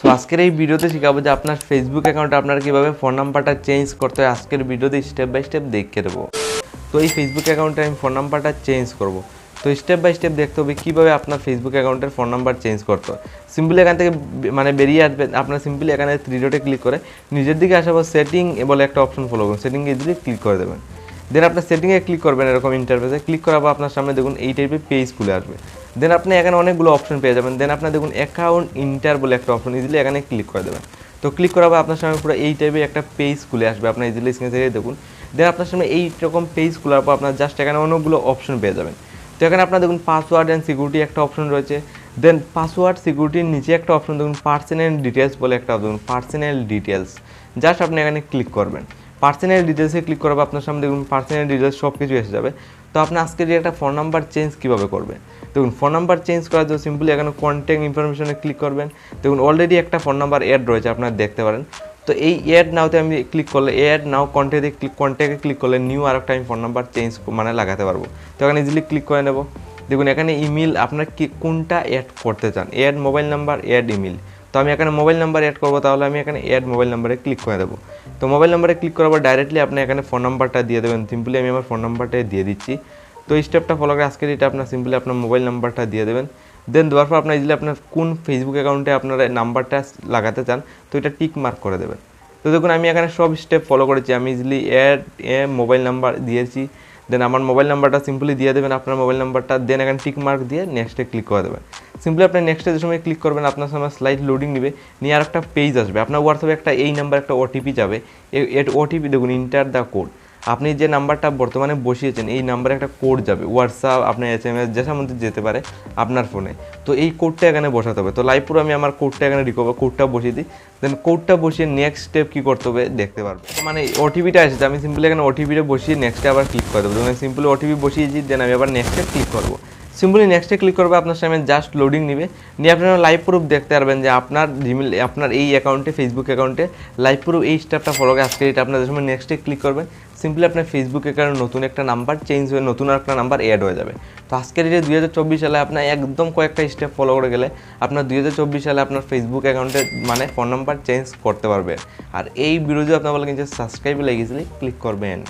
So আজকের এই ভিডিওতে শেখাবো যে আপনার ফেসবুক অ্যাকাউন্টে আপনারা কীভাবে ফোন নাম্বারটা চেঞ্জ করতে হয়। আজকের ভিডিওতে স্টেপ বাই স্টেপ দেখে দেবো। তো এই ফেসবুক অ্যাকাউন্টে আমি ফোন নাম্বারটা চেঞ্জ করব। তো স্টেপ বাই স্টেপ দেখতে হবে কীভাবে আপনার ফেসবুক অ্যাকাউন্টের ফোন নাম্বার চেঞ্জ করতে হয়। সিম্পলি এখান থেকে মানে বেরিয়ে আসবেন আপনার সিম্পলি এখানে থ্রি ডটে ক্লিক করে নিজের দিকে আসার সেটিং বলে একটা অপশন ফলো করুন। সেটিংয়ে ইজিলি ক্লিক করে দেবেন। দেন আপনার সেটিংয়ে ক্লিক করবেন এরকম ইন্টারভেসে ক্লিক করার পর আপনার সামনে দেখুন এই টাইপের পেজ খুলে আসবে। দেন আপনি এখানে অনেকগুলো অপশন পেয়ে যাবেন। দেন আপনার দেখুন অ্যাকাউন্ট ইন্টার বলে একটা অপশন ইজিলি এখানে ক্লিক করে দেবেন। তো ক্লিক করার পর আপনার সামনে পুরো এই টাইপের একটা পেজ খুলে আসবে আপনার ইজিলি স্ক্রিন থেকে দেখুন। দেন আপনার সামনে এই রকম পেজ খোলার পর আপনার জাস্ট এখানে অনেকগুলো অপশন পেয়ে যাবেন। তো এখানে আপনার দেখুন পাসওয়ার্ড অ্যান্ড সিকিউরিটি একটা অপশন রয়েছে। দেন পাসওয়ার্ড সিকিউরিটির নিচে একটা অপশন দেখুন পার্সোনাল ডিটেলস বলে একটা দেখুন পার্সোনাল ডিটেলস জাস্ট আপনি এখানে ক্লিক করবেন। পার্সোনাল ডিটেলসে ক্লিক করার পর আপনার সামনে দেখুন পার্সোনাল ডিটেলস সব কিছু এসে যাবে। তো আপনি আজকে যে একটা ফোন নাম্বার চেঞ্জ কীভাবে করবেন? দেখুন ফোন নাম্বার চেঞ্জ করার জন্য সিম্পলি এখানে কন্ট্যাক্ট ইনফরমেশনে ক্লিক করবেন। দেখুন অলরেডি একটা ফোন নাম্বার অ্যাড রয়েছে, আপনারা দেখতে পারেন। তো এই অ্যাড নাওতে আমি ক্লিক করলে অ্যাড নাও কন্ট্যাক্টে ক্লিক কন্ট্যাক্টে ক্লিক করলে নিউ আর একটা আমি ফোন নাম্বার চেঞ্জ মানে লাগাতে পারব। তো এখানে ইজিলি ক্লিক করে নেব। দেখুন, এখানে ইমেল আপনার কি কোনটা অ্যাড করতে চান? Add mobile number add email তো আমি এখানে মোবাইল নাম্বার অ্যাড করব, তাহলে আমি এখানে অ্যাড মোবাইল নাম্বারে ক্লিক করে দেবো। তো মোবাইল নাম্বারে ক্লিক করার পর ডাইরেক্টলি আপনি এখানে ফোন নাম্বারটা দিয়ে দেবেন। সিম্পলি আমি আমার ফোন নাম্বারটা দিয়ে দিচ্ছি। তো এই স্টেপটা ফলো করে আজকের এটা আপনার সিম্পলি আপনার মোবাইল নাম্বারটা দিয়ে দেবেন। দেন দেওয়ার পর আপনার ইজিলি আপনার কোন ফেসবুক অ্যাকাউন্টে আপনার নাম্বারটা লাগাতে চান, তো এটা টিক মার্ক করে দেবেন। তো দেখুন, আমি এখানে সব স্টেপ ফলো করেছি। আমি easily add a mobile number দিয়েছি। দেন আমার মোবাইল নাম্বারটা সিম্পলি দিয়ে দেবেন, আপনার মোবাইল নাম্বারটা দেন এখানে টিক মার্ক দিয়ে নেক্সটে ক্লিক করে দেবেন। সিম্পলি আপনি নেক্সটে যে সময় ক্লিক করবেন, আপনার সময় স্লাইড লোডিং নেবে, নিয়ে আর একটা পেজ আসবে। আপনার হোয়াটসঅ্যাপে একটা এই নাম্বার একটা ওটিপি যাবে। ওটিপি দেখুন ইন্টার দ্য কোড আপনি যে নাম্বারটা বর্তমানে বসিয়েছেন, এই নাম্বারে একটা কোড যাবে। হোয়াটসঅ্যাপ আপনার এস এম এস যেটার মধ্যে যেতে পারে আপনার ফোনে তো এই কোডটা এখানে বসাতে হবে। তো লাইভ পুরো আমি আমার কোডটা এখানে রিকভার কোডটা বসিয়ে দিই। দেন কোডটা বসিয়ে নেক্সট স্টেপ কী করতে হবে দেখতে পারব। মানে ওটিপিটা এসেছে, আমি সিম্পলি এখানে ওটিপিটা বসিয়ে নেক্সটে আবার ক্লিক করে দেবো। সিম্পলি ওটিপি বসিয়েছি দেন আমি আবার নেক্সটে ক্লিক করব। সিম্পলি নেক্সটে ক্লিক করবে, আপনার সামনে জাস্ট লোডিং নেবে। নিয়ে আপনারা লাইভ প্রুফ দেখতে পারবেন যে আপনার জিমেল আপনার এই অ্যাকাউন্টে ফেসবুক অ্যাকাউন্টে লাইভ প্রুফ এই স্টেপটা ফলো করে আজকে এটা আপনার যে সময় নেক্সটে ক্লিক করবেন সিম্পলি আপনার ফেসবুক অ্যাকাউন্টে নতুন একটা নাম্বার চেঞ্জ হয়ে, নতুন একটা নাম্বার অ্যাড হয়ে যাবে। তো আজকের যে দুই হাজার চব্বিশ সালে আপনার একদম কয়েকটা স্টেপ ফলো করে গেলে আপনার দুই হাজার চব্বিশ সালে আপনার ফেসবুক অ্যাকাউন্টে মানে ফোন নাম্বার চেঞ্জ করতে পারবে। আর এই ভিডিও যদি আপনার বলে সাবস্ক্রাইবে লেগেছিলি ক্লিক করবেন।